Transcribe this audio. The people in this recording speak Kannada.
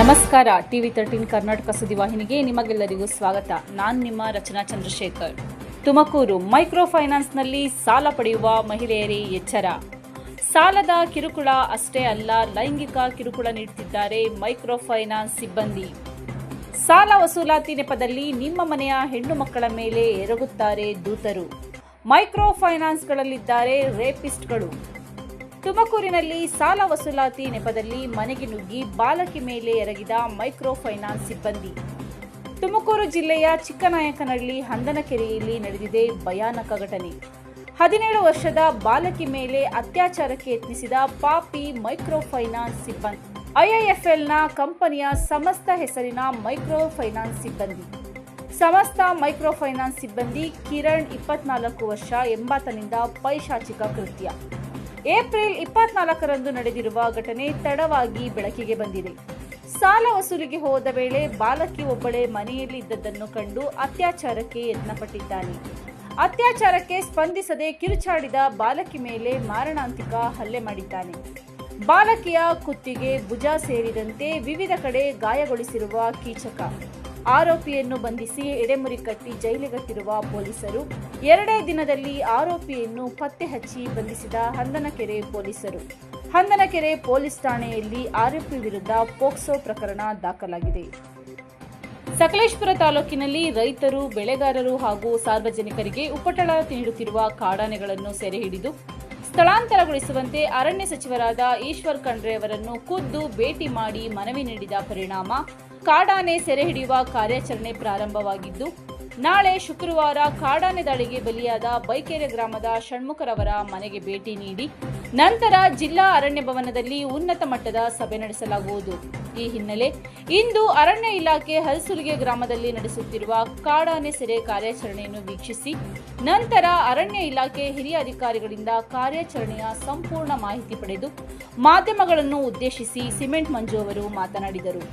ನಮಸ್ಕಾರ, ಟಿವಿ ತರ್ಟೀನ್ ಕರ್ನಾಟಕ ಸುದ್ದಿವಾಹಿನಿಗೆ ನಿಮಗೆಲ್ಲರಿಗೂ ಸ್ವಾಗತ. ನಾನು ನಿಮ್ಮ ರಚನಾ ಚಂದ್ರಶೇಖರ್. ತುಮಕೂರು ಮೈಕ್ರೋ ಫೈನಾನ್ಸ್ನಲ್ಲಿ ಸಾಲ ಪಡೆಯುವ ಮಹಿಳೆಯರೇ ಎಚ್ಚರ. ಸಾಲದ ಕಿರುಕುಳ ಅಷ್ಟೇ ಅಲ್ಲ, ಲೈಂಗಿಕ ಕಿರುಕುಳ ನೀಡುತ್ತಿದ್ದಾರೆ ಮೈಕ್ರೋ ಫೈನಾನ್ಸ್ ಸಿಬ್ಬಂದಿ. ಸಾಲ ವಸೂಲಾತಿ ನೆಪದಲ್ಲಿ ನಿಮ್ಮ ಮನೆಯ ಹೆಣ್ಣು ಮಕ್ಕಳ ಮೇಲೆ ಎರಗುತ್ತಾರೆ ದೂತರು. ಮೈಕ್ರೋ ಫೈನಾನ್ಸ್ಗಳಲ್ಲಿದ್ದಾರೆ ರೇಪಿಸ್ಟ್ಗಳು. ತುಮಕೂರಿನಲ್ಲಿ ಸಾಲ ವಸೂಲಾತಿ ನೆಪದಲ್ಲಿ ಮನೆಗೆ ನುಗ್ಗಿ ಬಾಲಕಿ ಮೇಲೆ ಎರಗಿದ ಮೈಕ್ರೋ ಫೈನಾನ್ಸ್ ಸಿಬ್ಬಂದಿ. ತುಮಕೂರು ಜಿಲ್ಲೆಯ ಚಿಕ್ಕನಾಯಕನಹಳ್ಳಿ ಹಂದನಕೆರೆಯಲ್ಲಿ ನಡೆದಿದೆ ಭಯಾನಕ ಘಟನೆ. ಹದಿನೇಳು ವರ್ಷದ ಬಾಲಕಿ ಮೇಲೆ ಅತ್ಯಾಚಾರಕ್ಕೆ ಯತ್ನಿಸಿದ ಪಾಪಿ ಮೈಕ್ರೋ ಫೈನಾನ್ಸ್ ಸಿಬ್ಬಂದಿ. ಐಐಎಫ್ಎಲ್ನ ಕಂಪನಿಯ ಸಮಸ್ತ ಹೆಸರಿನ ಮೈಕ್ರೋ ಫೈನಾನ್ಸ್ ಸಿಬ್ಬಂದಿ. ಸಮಸ್ತ ಮೈಕ್ರೋ ಫೈನಾನ್ಸ್ ಸಿಬ್ಬಂದಿ ಕಿರಣ್ ಇಪ್ಪತ್ನಾಲ್ಕು ವರ್ಷ ಎಂಬಾತನಿಂದ ಪೈಶಾಚಿಕ ಕೃತ್ಯ. ಏಪ್ರಿಲ್ ಇಪ್ಪತ್ನಾಲ್ಕರಂದು ನಡೆದಿರುವ ಘಟನೆ ತಡವಾಗಿ ಬೆಳಕಿಗೆ ಬಂದಿದೆ. ಸಾಲ ವಸೂಲಿಗೆ ಹೋದ ವೇಳೆ ಬಾಲಕಿ ಒಬ್ಬಳೆ ಮನೆಯಲ್ಲಿ ಇದ್ದದ್ದನ್ನು ಕಂಡು ಅತ್ಯಾಚಾರಕ್ಕೆ ಯತ್ನಪಟ್ಟಿದ್ದಾನೆ ಅತ್ಯಾಚಾರಕ್ಕೆ ಸ್ಪಂದಿಸದೆ ಕಿರುಚಾಡಿದ ಬಾಲಕಿ ಮೇಲೆ ಮಾರಣಾಂತಿಕ ಹಲ್ಲೆ ಮಾಡಿದ್ದಾನೆ. ಬಾಲಕಿಯ ಕುತ್ತಿಗೆ ಭುಜ ಸೇರಿದಂತೆ ವಿವಿಧ ಕಡೆ ಗಾಯಗೊಳಿಸಿರುವ ಕೀಚಕ. ಆರೋಪಿಯನ್ನು ಬಂಧಿಸಿ ಎಡೆಮುರಿ ಕಟ್ಟಿ ಜೈಲಿಗಟ್ಟಿರುವ ಪೊಲೀಸರು. ಎರಡೇ ದಿನದಲ್ಲಿ ಆರೋಪಿಯನ್ನು ಪತ್ತೆ ಹಚ್ಚಿ ಬಂಧಿಸಿದ ಹಂದನಕೆರೆ ಪೊಲೀಸರು. ಹಂದನಕೆರೆ ಪೊಲೀಸ್ ಠಾಣೆಯಲ್ಲಿ ಆರೋಪಿ ವಿರುದ್ಧ ಪೋಕ್ಸೋ ಪ್ರಕರಣ ದಾಖಲಾಗಿದೆ. ಸಕಲೇಶ್ಪುರ ತಾಲೂಕಿನಲ್ಲಿ ರೈತರು, ಬೆಳೆಗಾರರು ಹಾಗೂ ಸಾರ್ವಜನಿಕರಿಗೆ ಉಪಟಳ ನೀಡುತ್ತಿರುವ ಕಾಡಾನೆಗಳನ್ನು ಸೆರೆ ಹಿಡಿದು ಸ್ಥಳಾಂತರಗೊಳಿಸುವಂತೆ ಅರಣ್ಯ ಸಚಿವರಾದ ಈಶ್ವರ್ ಖಂಡ್ರೆ ಅವರನ್ನು ಖುದ್ದು ಭೇಟಿ ಮಾಡಿ ಮನವಿ ನೀಡಿದ ಪರಿಣಾಮ ಕಾಡಾನೆ ಸೆರೆ ಹಿಡಿಯುವ ಕಾರ್ಯಾಚರಣೆ ಪ್ರಾರಂಭವಾಗಿದ್ದು, ನಾಳೆ ಶುಕ್ರವಾರ ಕಾಡಾನೆ ದಾಳಿಗೆ ಬಲಿಯಾದ ಬೈಕೇರೆ ಗ್ರಾಮದ ಷಣ್ಮುಖರವರ ಮನೆಗೆ ಭೇಟಿ ನೀಡಿ, ನಂತರ ಜಿಲ್ಲಾ ಅರಣ್ಯ ಭವನದಲ್ಲಿ ಉನ್ನತ ಮಟ್ಟದ ಸಭೆ ನಡೆಸಲಾಗುವುದು. ಈ ಹಿನ್ನೆಲೆ ಇಂದು ಅರಣ್ಯ ಇಲಾಖೆ ಹಲಸುಲಿಗೆ ಗ್ರಾಮದಲ್ಲಿ ನಡೆಸುತ್ತಿರುವ ಕಾಡಾನೆ ಸೆರೆ ಕಾರ್ಯಾಚರಣೆಯನ್ನು ವೀಕ್ಷಿಸಿ, ನಂತರ ಅರಣ್ಯ ಇಲಾಖೆ ಹಿರಿಯ ಅಧಿಕಾರಿಗಳಿಂದ ಕಾರ್ಯಾಚರಣೆಯ ಸಂಪೂರ್ಣ ಮಾಹಿತಿ ಪಡೆದು, ಮಾಧ್ಯಮಗಳನ್ನು ಉದ್ದೇಶಿಸಿ ಸಿಮೆಂಟ್ ಮಂಜು ಅವರು ಮಾತನಾಡಿದರು.